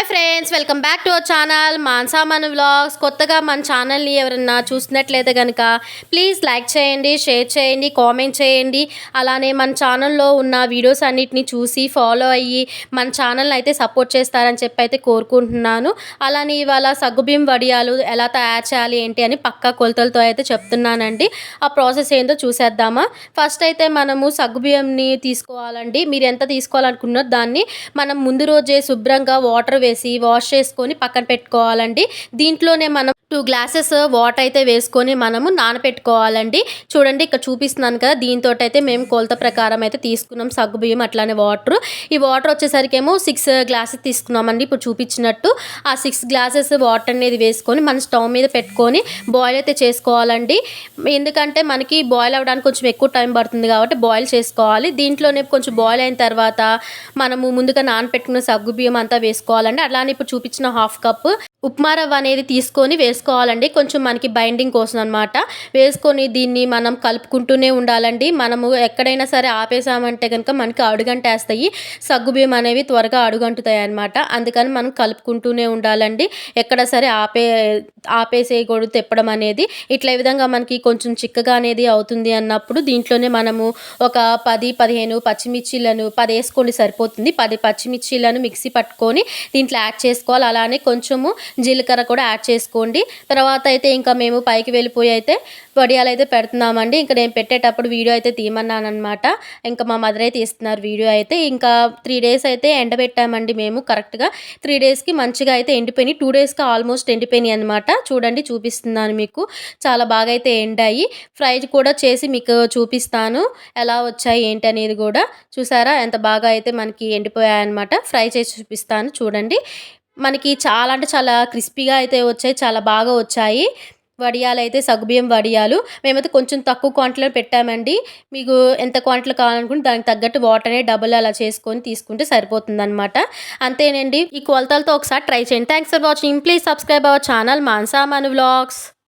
Hi friends welcome back to our channel Mansa మన vlogs. కొత్తగా మన ఛానల్ని ఎవరన్నా చూసినట్లయితే కనుక ప్లీజ్ లైక్ చేయండి షేర్ చేయండి కామెంట్ చేయండి. అలానే మన ఛానల్లో ఉన్న వీడియోస్ అన్నిటిని చూసి ఫాలో అయ్యి మన ఛానల్ని అయితే సపోర్ట్ చేస్తారని చెప్పి అయితే కోరుకుంటున్నాను. అలానే ఇవాళ సగ్గుబిం వడియాలు ఎలా తయారు చేయాలి ఏంటి అని పక్కా కొలతలతో అయితే చెప్తున్నానండి. ఆ ప్రాసెస్ ఏందో చూసేద్దామా. ఫస్ట్ అయితే మనము సగ్గుబియ్యంని తీసుకోవాలండి. మీరు ఎంత తీసుకోవాలనుకున్నారో దాన్ని మనం ముందు రోజే శుభ్రంగా వాటర్ వేసి వాష్ చేసుకొని పక్కన పెట్టుకోవాలండి. దీంట్లోనే మనం టూ గ్లాసెస్ వాటర్ అయితే వేసుకొని మనము నానపెట్టుకోవాలండి. చూడండి ఇక్కడ చూపిస్తున్నాను కదా దీంతో అయితే మేము కొలత ప్రకారం అయితే తీసుకున్నాం సగ్గు బియ్యం అట్లానే వాటర్ ఈ వాటర్ వచ్చేసరికి ఏమో సిక్స్ గ్లాసెస్ తీసుకున్నామండి ఇప్పుడు చూపించినట్టు. ఆ సిక్స్ గ్లాసెస్ వాటర్ అనేది వేసుకొని మనం స్టవ్ మీద పెట్టుకొని బాయిల్ అయితే చేసుకోవాలండి. ఎందుకంటే మనకి బాయిల్ అవ్వడానికి కొంచెం ఎక్కువ టైం పడుతుంది కాబట్టి బాయిల్ చేసుకోవాలి. దీంట్లోనే కొంచెం బాయిల్ అయిన తర్వాత మనము ముందుగా నానపెట్టుకున్న సగ్గు బియ్యం అంతా వేసుకోవాలండి. అలానే ఇప్పుడు చూపించిన హాఫ్ కప్ ఉప్మా రవ్వ అనేది తీసుకొని వేసుకోవాలండి. కొంచెం మనకి బైండింగ్ కోసం అనమాట వేసుకొని దీన్ని మనం కలుపుకుంటూనే ఉండాలండి. మనము ఎక్కడైనా సరే ఆపేసామంటే కనుక మనకి అడుగంటేస్తాయి. సగ్గుబియ్యం అనేవి త్వరగా అడుగంటుతాయి అనమాట అందుకని మనం కలుపుకుంటూనే ఉండాలండి. ఎక్కడ సరే ఆపే ఆపేసేయకూడదు తిప్పడం అనేది. ఇట్లా ఈ విధంగా మనకి కొంచెం చిక్కగా అనేది అవుతుంది అన్నప్పుడు దీంట్లోనే మనము ఒక పది పదిహేను పచ్చిమిర్చీలను పది వేసుకోండి సరిపోతుంది. పది పచ్చిమిర్చిలను మిక్సీ పట్టుకొని దీంట్లో యాడ్ చేసుకోవాలి. అలానే కొంచెము జీలకర్ర కూడా యాడ్ చేసుకోండి. తర్వాత అయితే ఇంకా మేము పైకి వెళ్ళిపోయి అయితే వడియాలు అయితే పెడుతున్నామండి. ఇంకా నేను పెట్టేటప్పుడు వీడియో అయితే తీయమన్నాను అనమాట ఇంకా మా మదర్ అయితే ఇస్తున్నారు వీడియో అయితే. ఇంకా త్రీ డేస్ అయితే ఎండబెట్టామండి మేము కరెక్ట్గా. త్రీ డేస్కి మంచిగా అయితే ఎండిపోయినాయి. టూ డేస్కి ఆల్మోస్ట్ ఎండిపోయినాయి అనమాట చూడండి చూపిస్తున్నాను మీకు. చాలా బాగా అయితే ఎండాయి. ఫ్రై కూడా చేసి మీకు చూపిస్తాను. ఎలా వచ్చాయి ఏంటి అనేది కూడా. చూసారా? ఎంత బాగా అయితే మనకి ఎండిపోయాయి అనమాట ఫ్రై చేసి చూపిస్తాను. చూడండి. మనకి చాలా అంటే చాలా క్రిస్పీగా అయితే వచ్చాయి చాలా బాగా వచ్చాయి. వడియాలు అయితే సగ్గుబియ్యం వడియాలు. మేమైతే కొంచెం తక్కువ క్వాంటిటీలో పెట్టామండి. మీకు ఎంత క్వాంటిటీలో కావాలనుకుంటే దానికి తగ్గట్టు వాటర్నే డబుల్ అలా చేసుకొని తీసుకుంటే సరిపోతుంది అనమాట అంతేనండి. ఈ కొలతలతో ఒకసారి ట్రై చేయండి. Thanks for watching please subscribe our channel Mansa Manu vlogs